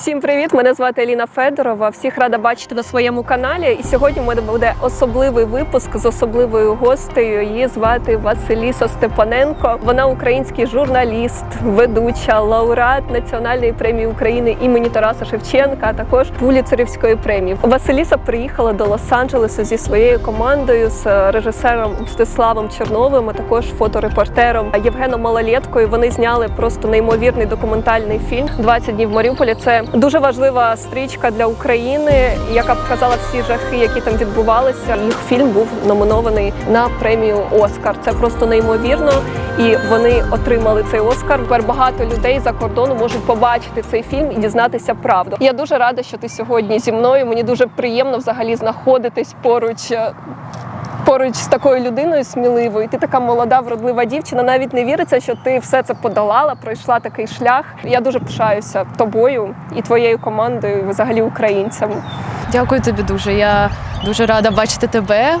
Всім привіт! Мене звати Еліна Федорова. Всіх рада бачити на своєму каналі. І сьогодні у мене буде особливий випуск з особливою гостею. Її звати Василіса Степаненко. Вона український журналіст, ведуча, лауреат Національної премії України імені Тараса Шевченка, а також Пуліцерівської премії. Василіса приїхала до Лос-Анджелесу зі своєю командою з режисером Мстиславом Черновим, а також фоторепортером Євгеном Малолєткою. Вони зняли просто неймовірний документальний фільм «20 днів в Маріуполі. Це дуже важлива стрічка для України, яка показала всі жахи, які там відбувалися. Їх фільм був номінований на премію Оскар. Це просто неймовірно. І вони отримали цей Оскар. Тепер багато людей за кордону можуть побачити цей фільм і дізнатися правду. Я дуже рада, що ти сьогодні зі мною. Мені дуже приємно взагалі знаходитись поруч. Поруч з такою людиною сміливою, ти така молода, вродлива дівчина. Навіть не віриться, що ти все це подолала, пройшла такий шлях. Я дуже пишаюся тобою і твоєю командою, і взагалі українцями. Дякую тобі дуже. Я дуже рада бачити тебе.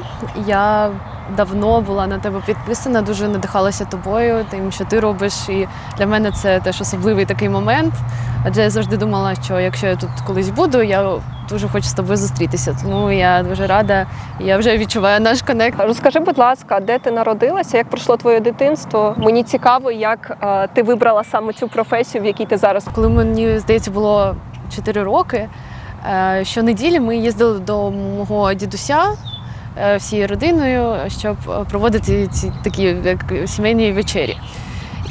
Я давно була на тебе підписана, дуже надихалася тобою, тим, що ти робиш. І для мене це теж особливий такий момент. Адже я завжди думала, що якщо я тут колись буду, я дуже хочу з тобою зустрітися. Тому я дуже рада. Я вже відчуваю наш конект. Розкажи, будь ласка, де ти народилася, як пройшло твоє дитинство? Мені цікаво, як е, ти вибрала саме цю професію, в якій ти зараз. Коли мені здається було 4 роки, е, щонеділі ми їздили до мого дідуся всією родиною, щоб е, проводити ці такі як сімейні вечері.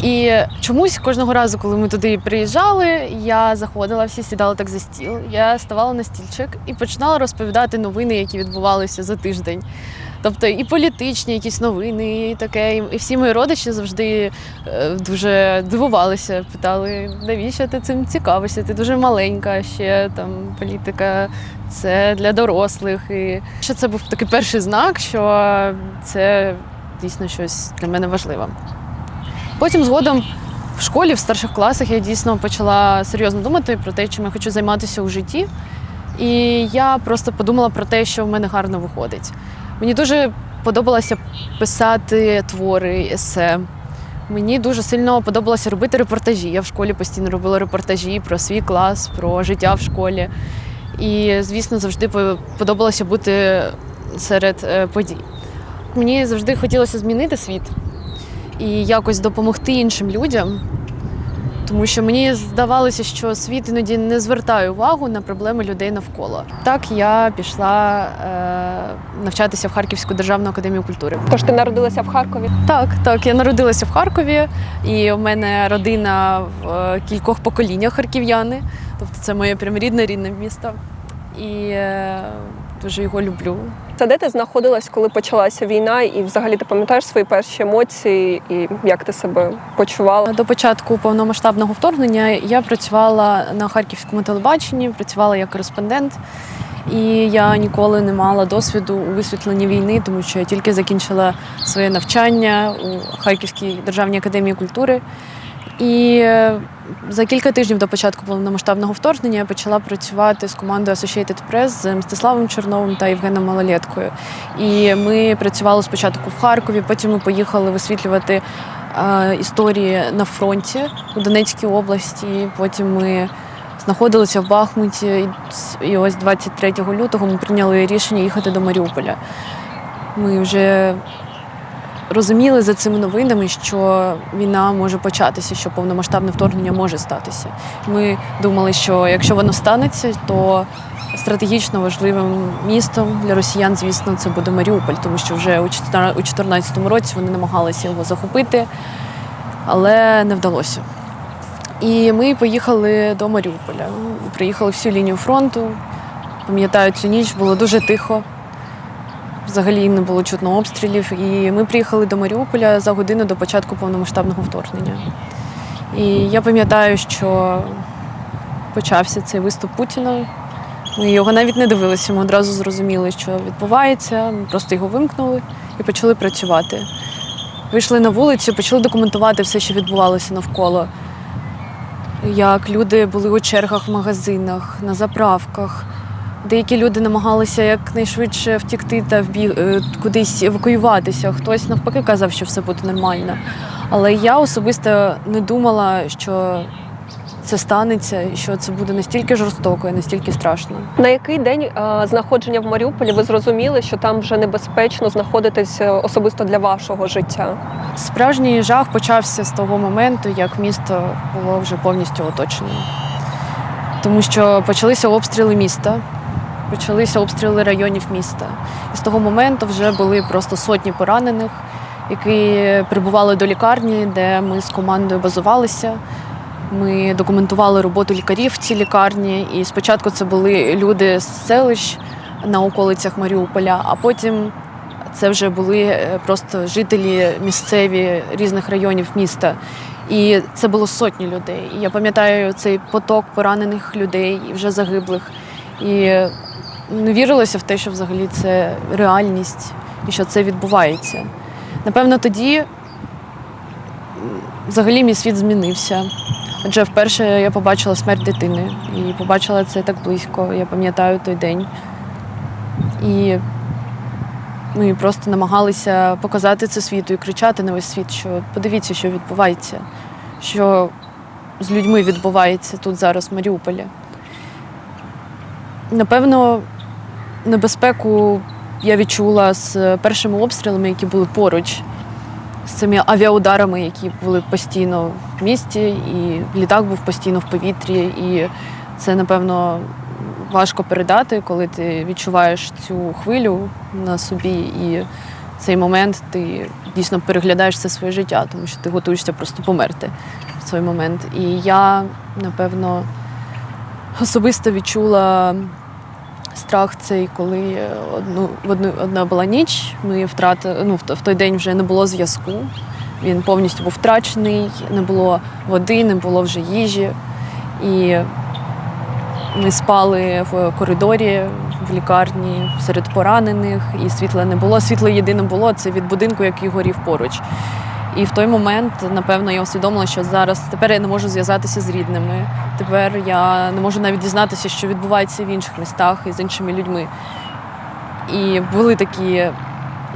І чомусь кожного разу, коли ми туди приїжджали, я заходила, всі сідали так за стіл. Я ставала на стільчик і починала розповідати новини, які відбувалися за тиждень. Тобто і політичні якісь новини, і таке. І всі мої родичі завжди е, дуже дивувалися, питали, навіщо ти цим цікавишся? Ти дуже маленька, ще там політика це для дорослих. І що це був такий перший знак, що це дійсно щось для мене важливе. Потім згодом в школі, в старших класах, я дійсно почала серйозно думати про те, чим я хочу займатися у житті. І я просто подумала про те, що в мене гарно виходить. Мені дуже подобалося писати твори, есе. Мені дуже сильно подобалося робити репортажі. Я в школі постійно робила репортажі про свій клас, про життя в школі. І, звісно, завжди по- подобалося бути серед е, подій. Мені завжди хотілося змінити світ і якось допомогти іншим людям. Тому що мені здавалося, що світ іноді не звертає увагу на проблеми людей навколо. Так я пішла е, навчатися в Харківську державну академію культури. Тож ти народилася в Харкові. Так, так, я народилася в Харкові, і у мене родина в е, кількох поколіннях харків'яни. Тобто це моє прям рідне рідне місто. І е, дуже його люблю. Це де ти знаходилась, коли почалася війна, і взагалі ти пам'ятаєш свої перші емоції і як ти себе почувала? До початку повномасштабного вторгнення я працювала на харківському телебаченні, працювала як кореспондент. І я ніколи не мала досвіду у висвітленні війни, тому що я тільки закінчила своє навчання у Харківській державній академії культури. І е, за кілька тижнів до початку повномасштабного вторгнення я почала працювати з командою Associated Press з Мстиславом Черновим та Євгеном Малолєткою. І ми працювали спочатку в Харкові, потім ми поїхали висвітлювати е, історії на фронті у Донецькій області. Потім ми знаходилися в Бахмуті, і ось 23 лютого ми прийняли рішення їхати до Маріуполя. Ми вже розуміли за цими новинами, що війна може початися, що повномасштабне вторгнення може статися. Ми думали, що якщо воно станеться, то стратегічно важливим містом для росіян, звісно, це буде Маріуполь, тому що вже у 2014 році вони намагалися його захопити, але не вдалося. І ми поїхали до Маріуполя. Приїхали всю лінію фронту. Пам'ятаю, цю ніч було дуже тихо. Взагалі не було чутно обстрілів. І ми приїхали до Маріуполя за годину до початку повномасштабного вторгнення. І я пам'ятаю, що почався цей виступ Путіна. Ми його навіть не дивилися, ми одразу зрозуміли, що відбувається. Ми просто його вимкнули і почали працювати. Вийшли на вулицю, почали документувати все, що відбувалося навколо. Як люди були у чергах в магазинах, на заправках. Деякі люди намагалися якнайшвидше втікти та вбіг е, кудись евакуюватися. Хтось навпаки казав, що все буде нормально. Але я особисто не думала, що це станеться, і що це буде настільки жорстоко і настільки страшно. На який день е, знаходження в Маріуполі ви зрозуміли, що там вже небезпечно знаходитись е, особисто для вашого життя? Справжній жах почався з того моменту, як місто було вже повністю оточено. Тому що почалися обстріли міста, почалися обстріли районів міста. І з того моменту вже були просто сотні поранених, які прибували до лікарні, де ми з командою базувалися. Ми документували роботу лікарів в цій лікарні. І спочатку це були люди з селищ на околицях Маріуполя, а потім це вже були е, просто жителі місцеві різних районів міста. І це було сотні людей. І я пам'ятаю цей поток поранених людей і вже загиблих. І не вірилося в те, що взагалі це реальність і що це відбувається. Напевно, тоді взагалі мій світ змінився. Адже вперше я побачила смерть дитини і побачила це так близько. Я пам'ятаю той день. І ми просто намагалися показати це світу і кричати на весь світ, що подивіться, що відбувається, що з людьми відбувається тут зараз в Маріуполі. Напевно, небезпеку я відчула з першими обстрілами, які були поруч, з цими авіаударами, які були постійно в місті, і літак був постійно в повітрі. І це, напевно, важко передати, коли ти відчуваєш цю хвилю на собі, і в цей момент ти дійсно переглядаєш все своє життя, тому що ти готуєшся просто померти в цей момент. І я, напевно, особисто відчула страх цей, коли одну, в одну, одна була ніч, ми втратили, ну, в той день вже не було зв'язку. Він повністю був втрачений, не було води, не було вже їжі. І ми спали в коридорі в лікарні серед поранених, і світла не було. Світло єдине було це від будинку, який горів поруч. І в той момент, напевно, я усвідомила, що зараз тепер я не можу зв'язатися з рідними. Тепер я не можу навіть дізнатися, що відбувається в інших містах і з іншими людьми. І були такі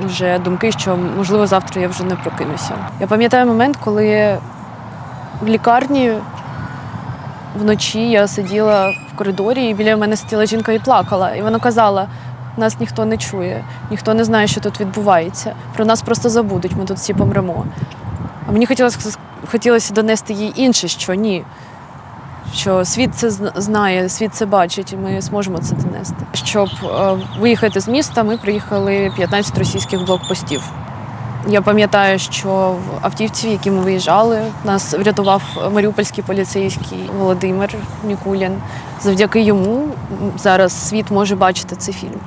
вже думки, що можливо завтра я вже не прокинуся. Я пам'ятаю момент, коли в лікарні вночі я сиділа в коридорі, і біля мене сиділа жінка і плакала. І вона казала: нас ніхто не чує, ніхто не знає, що тут відбувається. Про нас просто забудуть, ми тут всі помремо. А мені хотілося, хотілося донести їй інше, що ні. Що світ це зна- знає, світ це бачить, і ми зможемо це донести. Щоб е, виїхати з міста, ми приїхали 15 російських блокпостів. Я пам'ятаю, що в автівці, в якій ми виїжджали, нас врятував маріупольський поліцейський Володимир Нікулін. Завдяки йому зараз світ може бачити цей фільм.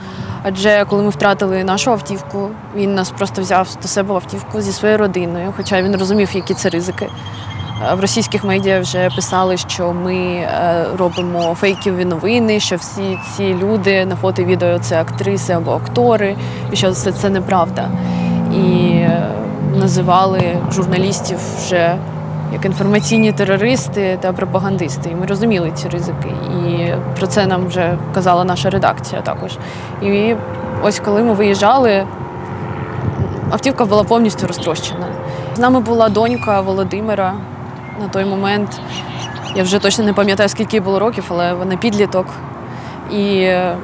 Адже коли ми втратили нашу автівку, він нас просто взяв до себе в автівку зі своєю родиною, хоча він розумів, які це ризики. Е, В російських медіа вже писали, що ми е, робимо фейкові новини, що всі ці люди на фото і відео це актриси або актори, і що все це неправда. І е, називали журналістів вже як інформаційні терористи та пропагандисти. І ми розуміли ці ризики. І про це нам вже казала наша редакція також. І ось коли ми виїжджали, автівка була повністю розтрощена. З нами була донька Володимира на той момент. Я вже точно не пам'ятаю, скільки було років, але вона підліток. І е,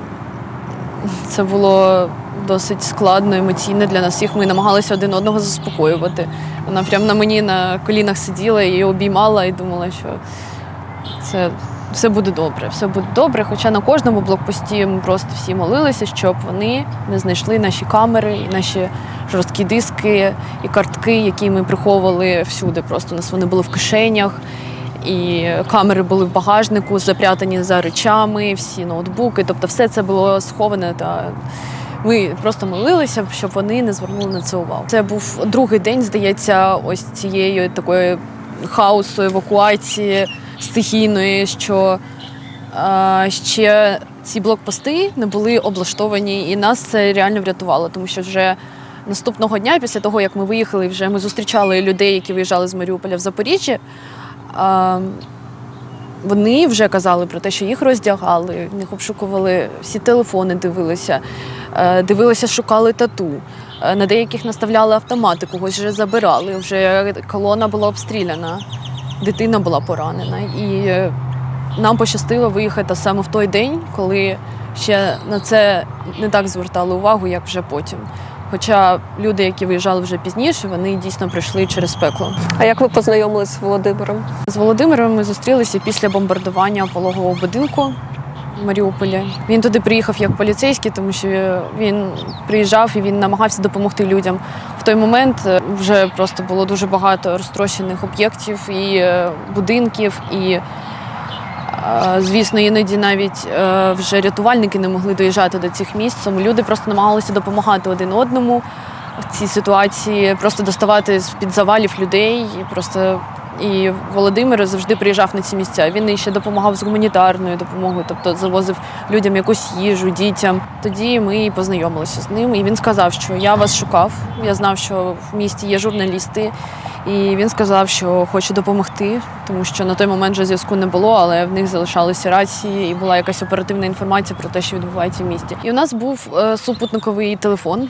це було досить складно, емоційно для нас всіх. Ми намагалися один одного заспокоювати. Вона прямо на мені на колінах сиділа і обіймала, і думала, що це все буде добре, все буде добре. Хоча на кожному блокпості ми просто всі молилися, щоб вони не знайшли наші камери, і наші жорсткі диски і картки, які ми приховували всюди. Просто у нас вони були в кишенях. І камери були в багажнику, запрятані за речами, всі ноутбуки. Тобто, все це було сховане та ми просто молилися, щоб вони не звернули на це увагу. Це був другий день, здається, ось цієї такої хаосу, евакуації стихійної, що а, ще ці блокпости не були облаштовані, і нас це реально врятувало, тому що вже наступного дня, після того як ми виїхали, вже ми зустрічали людей, які виїжджали з Маріуполя в Запоріжжя. Вони вже казали про те, що їх роздягали, них обшукували всі телефони, дивилися, дивилися, шукали тату. Е, На деяких наставляли автомати, когось вже забирали. Вже колона була обстріляна. дитина була поранена. І е, нам пощастило виїхати саме в той день, коли ще на це не так звертали увагу, як вже потім. Хоча люди, які виїжджали вже пізніше, вони дійсно прийшли через пекло. А як ви познайомились з Володимиром? З Володимиром ми зустрілися після бомбардування пологового будинку Маріуполі. Він туди приїхав як поліцейський, тому що він приїжджав і він намагався допомогти людям. В той момент е, вже просто було дуже багато розтрощених об'єктів і е, будинків, і е, звісно, іноді навіть вже рятувальники не могли доїжджати до цих місць. Тому люди просто намагалися допомагати один одному в цій ситуації, просто доставати з під завалів людей. І просто і Володимир завжди приїжджав на ці місця. Він ще допомагав з гуманітарною допомогою, тобто завозив людям якусь їжу, дітям. Тоді ми і познайомилися з ним. І він сказав, що я вас шукав. Я знав, що в місті є журналісти. І він сказав, що хоче допомогти, тому що на той момент вже зв'язку не було, але в них залишалися рації, і була якась оперативна інформація про те, що відбувається в місті. І у нас був е, супутниковий телефон.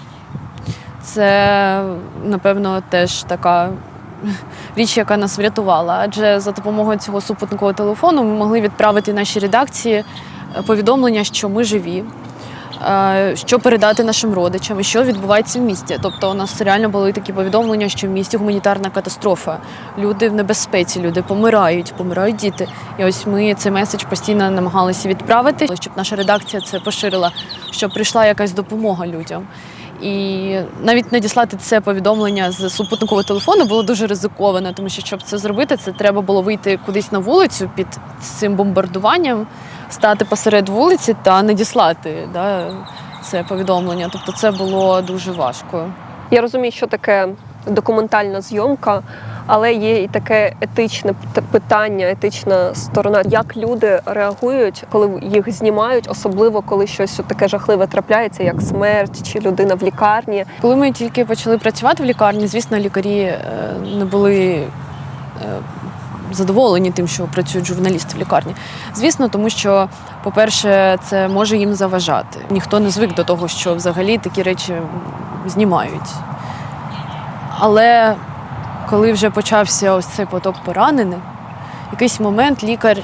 Це, напевно, теж така річ, яка нас врятувала. Адже за допомогою цього супутникового телефону ми могли відправити нашій редакції е, повідомлення, що ми живі. е, Що передати нашим родичам, і що відбувається в місті. Тобто, у нас реально були такі повідомлення, що в місті гуманітарна катастрофа. Люди в небезпеці, люди помирають, помирають діти. І ось ми цей меседж постійно намагалися відправити, щоб наша редакція це поширила, щоб прийшла якась допомога людям. І навіть надіслати це повідомлення з супутникового телефону було дуже ризиковано, тому що щоб це зробити, це треба було вийти кудись на вулицю під цим бомбардуванням, стати посеред вулиці та надіслати да, це повідомлення. Тобто це було дуже важко. Я розумію, що таке документальна зйомка, але є і таке етичне питання, етична сторона. Як люди реагують, коли їх знімають, особливо коли щось таке жахливе трапляється, як смерть чи людина в лікарні. Коли ми тільки почали працювати в лікарні, звісно, лікарі е, не були е, задоволені тим, що працюють журналісти в лікарні. Звісно, тому що, по-перше, це може їм заважати. Ніхто не звик до того, що взагалі такі речі знімають. Але коли вже почався ось цей поток поранених, якийсь момент лікар,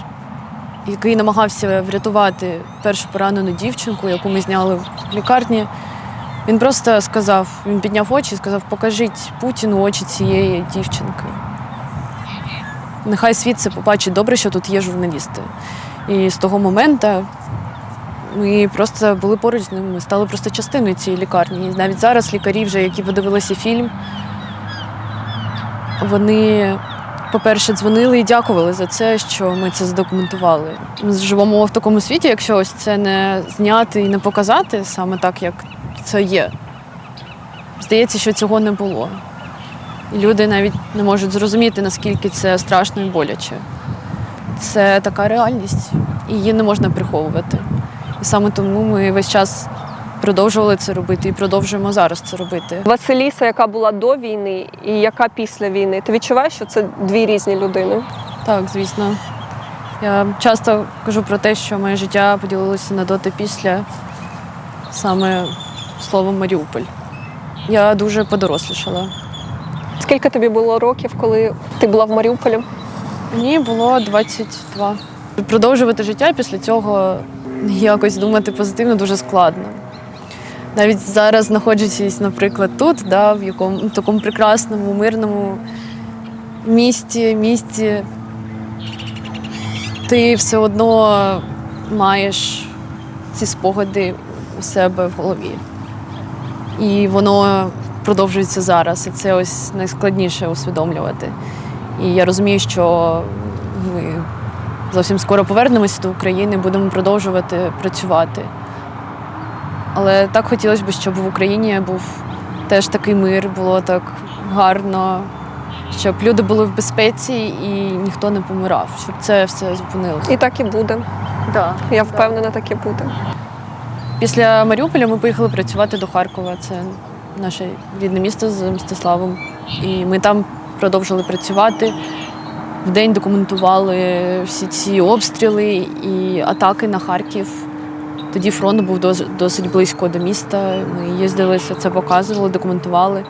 який намагався врятувати першу поранену дівчинку, яку ми зняли в лікарні, він просто сказав, він підняв очі і сказав: покажіть Путіну очі цієї дівчинки. Нехай світ це побачить добре, що тут є журналісти. І з того моменту ми просто були поруч з ним, ми стали просто частиною цієї лікарні. І навіть зараз лікарі, вже які подивилися фільм, вони, по-перше, дзвонили і дякували за це, що ми це задокументували. Ми живемо в такому світі, якщо ось це не зняти і не показати саме так, як це є. Здається, що цього не було. І люди навіть не можуть зрозуміти, наскільки це страшно і боляче. Це така реальність, і її не можна приховувати. І саме тому ми весь час продовжували це робити і продовжуємо зараз це робити. Василіса, яка була до війни, і яка після війни. Ти відчуваєш, що це дві різні людини? Так, звісно. Я часто кажу про те, що моє життя поділилося на до та після саме словом Маріуполь. Я дуже подорослішала. Скільки тобі було років, коли ти була в Маріуполі? Мені було 22. Продовжувати життя після цього якось думати позитивно дуже складно. Навіть зараз, знаходячись, наприклад, тут, да, в якому в такому прекрасному, мирному місті, місті, ти все одно маєш ці спогади у себе в голові. І воно продовжується зараз. І це ось найскладніше усвідомлювати. І я розумію, що ми зовсім скоро повернемося до України, будемо продовжувати працювати. Але так хотілося б, щоб в Україні був теж такий мир, було так гарно, щоб люди були в безпеці і ніхто не помирав, щоб це все зупинилося. І так і буде. Да. Я впевнена, так і буде. Після Маріуполя ми поїхали працювати до Харкова. Це наше рідне місто з Мстиславом. І ми там продовжили працювати. Вдень документували всі ці обстріли і атаки на Харків. Тоді фронт був дос- досить близько до міста. Ми їздили, все це показували, документували.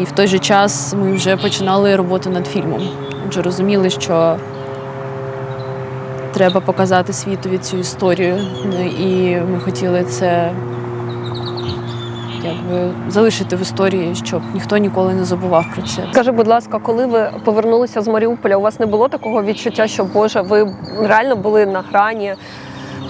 І в той же час ми вже починали роботу над фільмом. вже розуміли, що треба показати світові цю історію. Ну, І ми хотіли це якби залишити в історії, щоб ніхто ніколи не забував про це. Скажи, будь ласка, коли ви повернулися з Маріуполя, у вас не було такого відчуття, що Боже, ви реально були на грані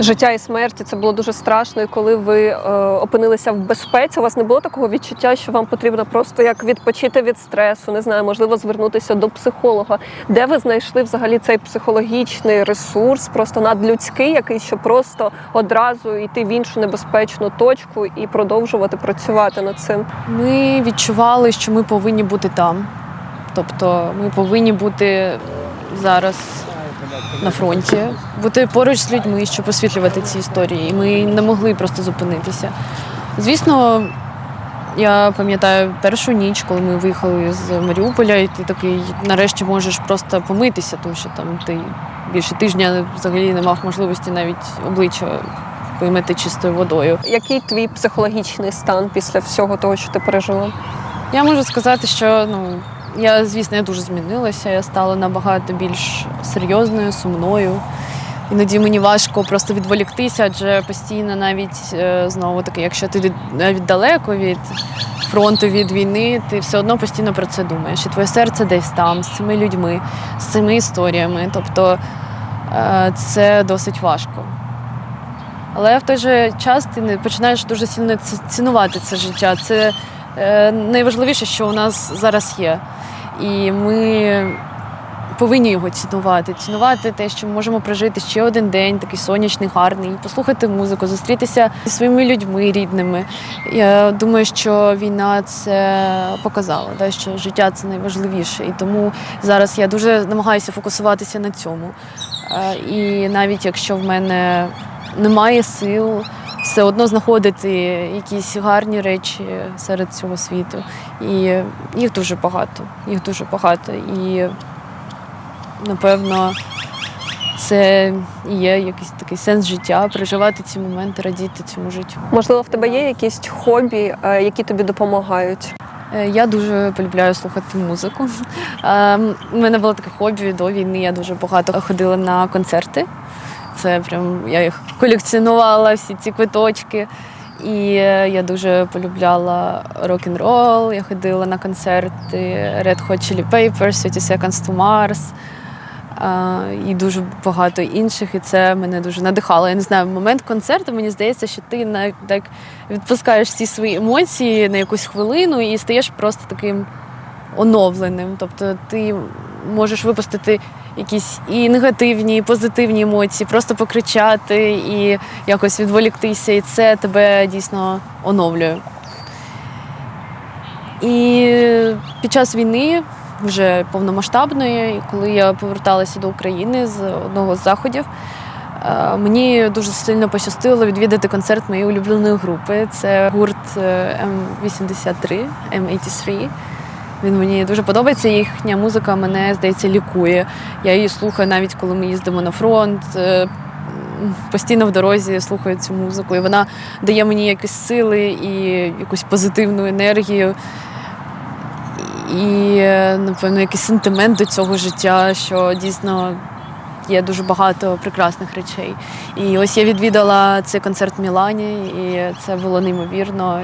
життя і смерті? Це було дуже страшно. І коли ви е, опинилися в безпеці, у вас не було такого відчуття, що вам потрібно просто як відпочити від стресу, не знаю, можливо, звернутися до психолога. Де ви знайшли взагалі цей психологічний ресурс, просто надлюдський, який що просто одразу йти в іншу небезпечну точку і продовжувати працювати над цим? Ми відчували, що ми повинні бути там. Тобто ми повинні бути зараз на фронті, бути поруч з людьми, щоб освітлювати ці історії. І ми не могли просто зупинитися. Звісно, я пам'ятаю першу ніч, коли ми виїхали з Маріуполя, і ти такий нарешті можеш просто помитися, тому що там ти більше тижня взагалі не мав можливості навіть обличчя вимити чистою водою. Який твій психологічний стан після всього того, що ти пережила? Я можу сказати, що ну я, звісно, я дуже змінилася. Я стала набагато більш серйозною, сумною. Іноді мені важко просто відволіктися, адже постійно навіть е, знову таки, якщо ти навіть далеко від фронту, від війни, ти все одно постійно про це думаєш. І твоє серце десь там, з цими людьми, з цими історіями. Тобто е, це досить важко. Але в той же час ти починаєш дуже сильно цінувати це життя. Це найважливіше, що у нас зараз є. І ми повинні його цінувати. Цінувати те, що ми можемо прожити ще один день, такий сонячний, гарний, послухати музику, зустрітися зі своїми людьми рідними. Я думаю, що війна це показала, да, що життя це найважливіше. І тому зараз я дуже намагаюся фокусуватися на цьому. Е, І навіть якщо в мене немає сил, все одно знаходити якісь гарні речі серед цього світу. І їх дуже багато. Їх дуже багато. І напевно, це і є якийсь такий сенс життя, переживати ці моменти, радіти цьому життю. Можливо, в тебе є якісь хобі, е, які тобі допомагають? Е, Я дуже полюбляю слухати музику. У мене було таке хобі до війни. Я дуже багато ходила на концерти. Це прям я їх колекціонувала, всі ці квиточки. І е, я дуже полюбляла рок-н-рол. Я ходила на концерти Red Hot Chili Peppers, 30 Seconds to Mars. І дуже багато інших, і це мене дуже надихало. Я не знаю, в момент концерту мені здається, що ти так відпускаєш всі свої емоції на якусь хвилину і стаєш просто таким оновленим. Тобто ти можеш випустити якісь і негативні, і позитивні емоції, просто покричати і якось відволіктися, і це тебе дійсно оновлює. І під час війни, вже повномасштабної, коли я поверталася до України з одного з заходів, е, мені дуже сильно пощастило відвідати концерт моєї улюбленої групи. Це гурт е, М83, М83. Він мені дуже подобається. Їхня музика мене, здається, лікує. Я її слухаю навіть коли ми їздимо на фронт. е, Постійно в дорозі слухаю цю музику, і вона дає мені якісь сили і якусь позитивну енергію. І, е, напевно, якийсь сентимент до цього життя, що дійсно є дуже багато прекрасних речей. І ось я відвідала цей концерт в Мілані, і це було неймовірно.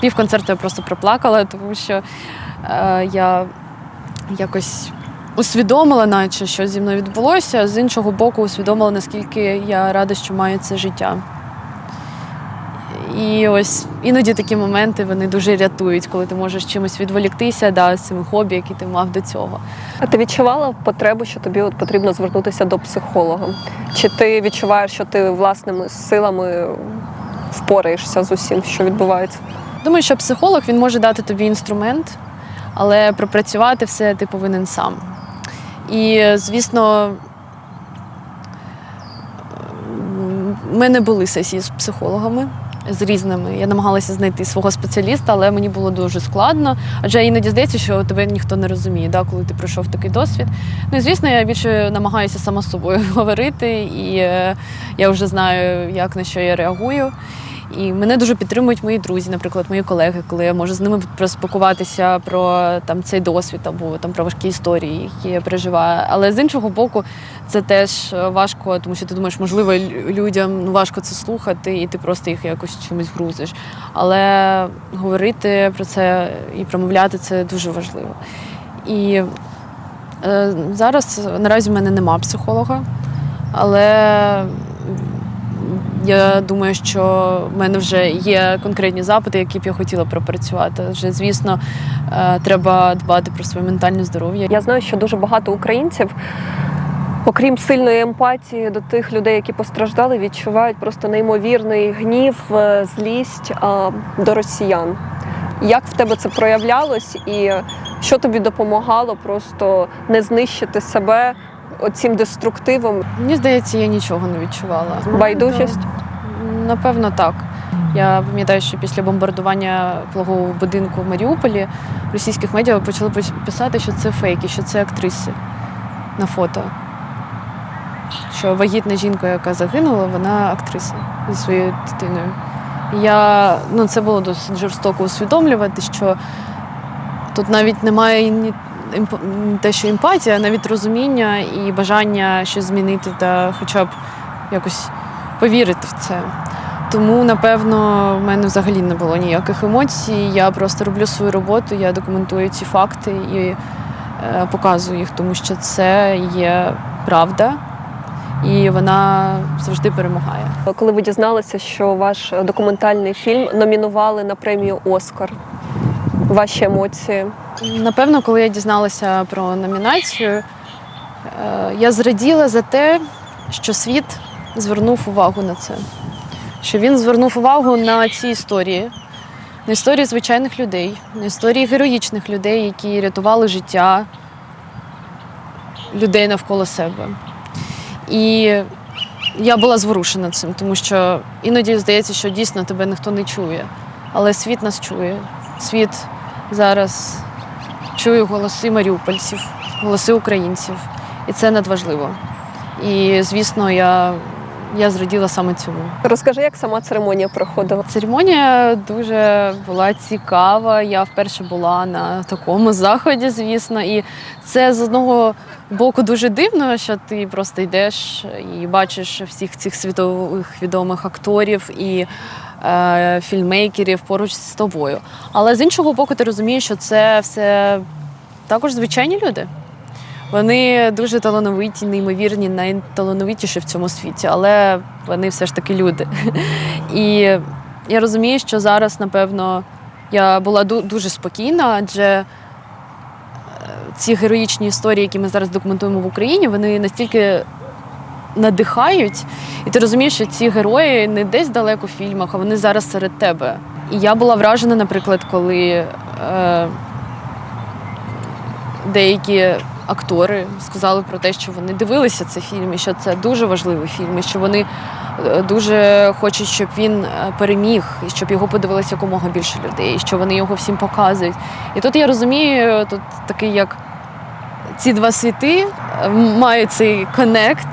Пів концерту я просто проплакала, тому що я якось усвідомила, наче що зі мною відбулося, а з іншого боку, усвідомила, наскільки я рада, що маю це життя. І ось іноді такі моменти вони дуже рятують, коли ти можеш чимось відволіктися да, з цими хобі, які ти мав до цього. А ти відчувала потребу, що тобі от потрібно звернутися до психолога? Чи ти відчуваєш, що ти власними силами впораєшся з усім, що відбувається? Думаю, що психолог він може дати тобі інструмент, але пропрацювати все ти повинен сам. І, звісно, в мене були сесії з психологами. З різними. Я намагалася знайти свого спеціаліста, але мені було дуже складно. Адже іноді здається, що тебе ніхто не розуміє, да, коли ти пройшов такий досвід. Ну і звісно, я більше намагаюся сама з собою говорити, і е, я вже знаю, як на що я реагую. І мене дуже підтримують мої друзі, наприклад, мої колеги, коли я можу з ними проспілкуватися про там цей досвід або там про важкі історії, які я переживаю. Але з іншого боку, це теж важко, тому що ти думаєш, можливо, людям ну, важко це слухати, і ти просто їх якось чимось грузиш. Але говорити про це і промовляти це дуже важливо. І е, зараз наразі в мене нема психолога, але я думаю, що в мене вже є конкретні запити, які б я хотіла пропрацювати. Вже, звісно, е, треба дбати про своє ментальне здоров'я. Я знаю, що дуже багато українців, окрім сильної емпатії до тих людей, які постраждали, відчувають просто неймовірний гнів, е, злість до росіян. Як в тебе це проявлялось, і що тобі допомагало просто не знищити себе оцим деструктивом? Мені здається, я нічого не відчувала. Байдужість? Напевно, так. Я пам'ятаю, що після бомбардування пологового будинку в Маріуполі російських медіа почали писати, що це фейки, що це актриси на фото. Що вагітна жінка, яка загинула, вона актриса зі своєю дитиною. Я, ну, це було досить жорстоко усвідомлювати, що тут навіть немає те, що емпатія, навіть розуміння і бажання щось змінити та хоча б якось повірити в це. Тому, напевно, в мене взагалі не було ніяких емоцій. Я просто роблю свою роботу, я документую ці факти і е, показую їх, тому що це є правда, і вона завжди перемагає. Коли ви дізналися, що ваш документальний фільм номінували на премію Оскар, ваші емоції? Напевно, коли я дізналася про номінацію, е, я зраділа за те, що світ звернув увагу на це. Що він звернув увагу на ці історії, на історії звичайних людей, на історії героїчних людей, які рятували життя людей навколо себе. І я була зворушена цим, тому що іноді здається, що дійсно тебе ніхто не чує. Але світ нас чує. Світ зараз чую голоси маріупольців, голоси українців. І це надважливо. І, звісно, я, я зраділа саме цьому. Розкажи, як сама церемонія проходила? Церемонія дуже була цікава. Я вперше була на такому заході, звісно. І це з одного боку дуже дивно, що ти просто йдеш і бачиш всіх цих світових відомих акторів і е, фільмейкерів поруч з тобою. Але з іншого боку, ти розумієш, що це все також звичайні люди. Вони дуже талановиті, неймовірні, найталановитіші в цьому світі, але вони все ж таки люди. І я розумію, що зараз, напевно, я була дуже спокійна, адже е, ці героїчні історії, які ми зараз документуємо в Україні, вони настільки надихають, і ти розумієш, що ці герої не десь далеко в фільмах, а вони зараз серед тебе. І я була вражена, наприклад, коли е, деякі актори сказали про те, що вони дивилися цей фільм, і що це дуже важливий фільм, і що вони е, дуже хочуть, щоб він е, переміг, і щоб його подивилося якомога більше людей, і що вони його всім показують. І тут я розумію, тут такий як ці два світи е, мають цей коннект.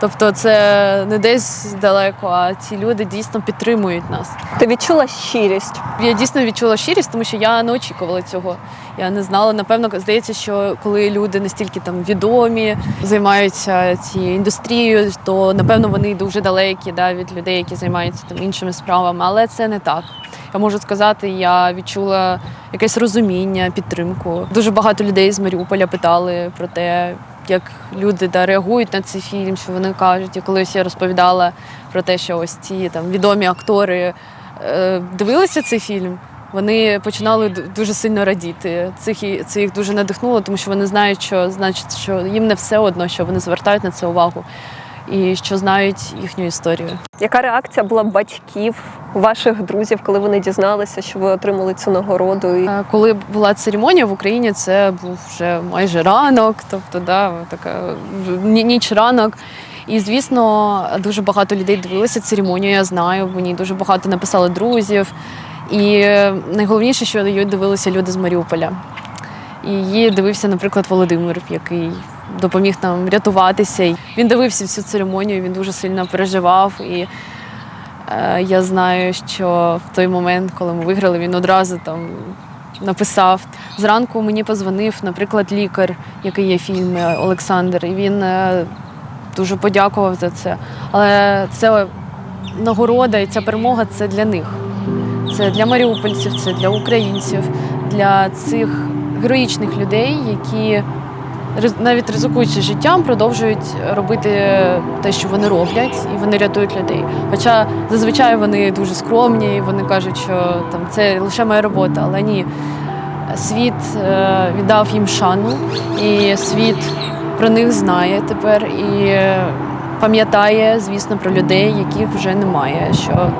Тобто це не десь далеко, а ці люди дійсно підтримують нас. Ти відчула щирість? Я дійсно відчула щирість, тому що я не очікувала цього. Я не знала. Напевно, здається, що коли люди настільки там відомі, займаються цією індустрією, то напевно вони дуже далекі да, від людей, які займаються там іншими справами. Але це не так. Я можу сказати, я відчула якесь розуміння, підтримку. Дуже багато людей з Маріуполя питали про те, як люди да, реагують на цей фільм, що вони кажуть. І колись я розповідала про те, що ось ці там відомі актори е, дивилися цей фільм. Вони починали дуже сильно радіти. Цих це їх дуже надихнуло, тому що вони знають, що значить, що їм не все одно, що вони звертають на це увагу і що знають їхню історію. Яка реакція була батьків, ваших друзів, коли вони дізналися, що ви отримали цю нагороду? Е, Коли була церемонія в Україні, це був вже майже ранок, тобто да, така ніч ранок. І звісно, дуже багато людей дивилися церемонію. Я знаю, мені дуже багато написали друзів. І найголовніше, що її дивилися люди з Маріуполя. І її дивився, наприклад, Володимир, який допоміг нам рятуватися. Він дивився всю церемонію, він дуже сильно переживав. І Е, Я знаю, що в той момент, коли ми виграли, він одразу там написав. Зранку мені позвонив, наприклад, лікар, який є в фільмі Олександр, і він е, дуже подякував за це. Але це нагорода і ця перемога це для них. Це для маріупольців, це для українців, для цих героїчних людей, які навіть ризикуючи життям, продовжують робити те, що вони роблять, і вони рятують людей. Хоча зазвичай вони дуже скромні, і вони кажуть, що там це лише моя робота, але ні. Світ е, віддав їм шану, і світ про них знає тепер і пам'ятає, звісно, про людей, яких вже немає, що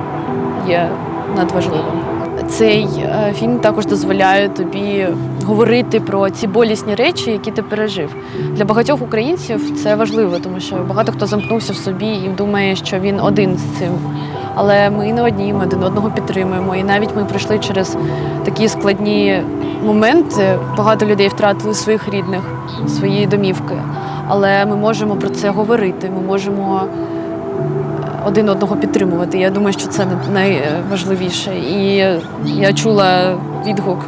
є надважливим. Цей е, фільм також дозволяє тобі говорити про ці болісні речі, які ти пережив. Для багатьох українців це важливо, тому що багато хто замкнувся в собі і думає, що він один з цим. Але ми не одні, ми один одного підтримуємо. І навіть ми пройшли через такі складні моменти. Багато людей втратили своїх рідних, свої домівки. Але ми можемо про це говорити. Ми можемо один одного підтримувати. Я думаю, що це найважливіше. І я чула відгук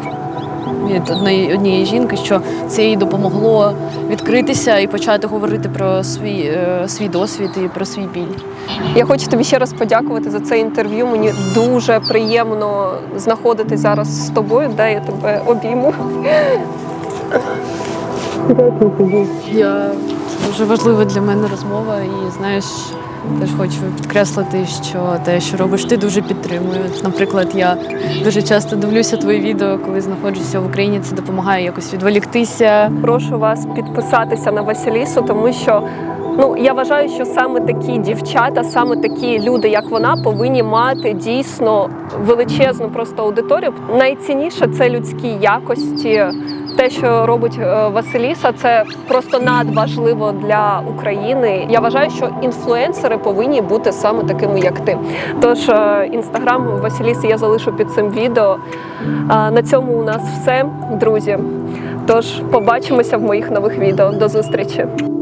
від однієї, однієї жінки, що це їй допомогло відкритися і почати говорити про свій, е, свій досвід і про свій біль. Я хочу тобі ще раз подякувати за це інтерв'ю. Мені дуже приємно знаходитись зараз з тобою. Дай я тебе обійму. Я дуже важлива для мене розмова, і знаєш, теж хочу підкреслити, що те, що робиш, ти дуже підтримую. Наприклад, я дуже часто дивлюся твої відео, коли знаходжуся в Україні. Це допомагає якось відволіктися. Прошу вас підписатися на Василісу, тому що ну я вважаю, що саме такі дівчата, саме такі люди, як вона, повинні мати дійсно величезну просто аудиторію. Найцінніше це людські якості. Те, що робить е, Василіса, це просто надважливо для України. Я вважаю, що інфлюенсери повинні бути саме такими, як ти. Тож е, інстаграм Василіси я залишу під цим відео. На цьому у нас все, друзі. Тож побачимося в моїх нових відео. До зустрічі!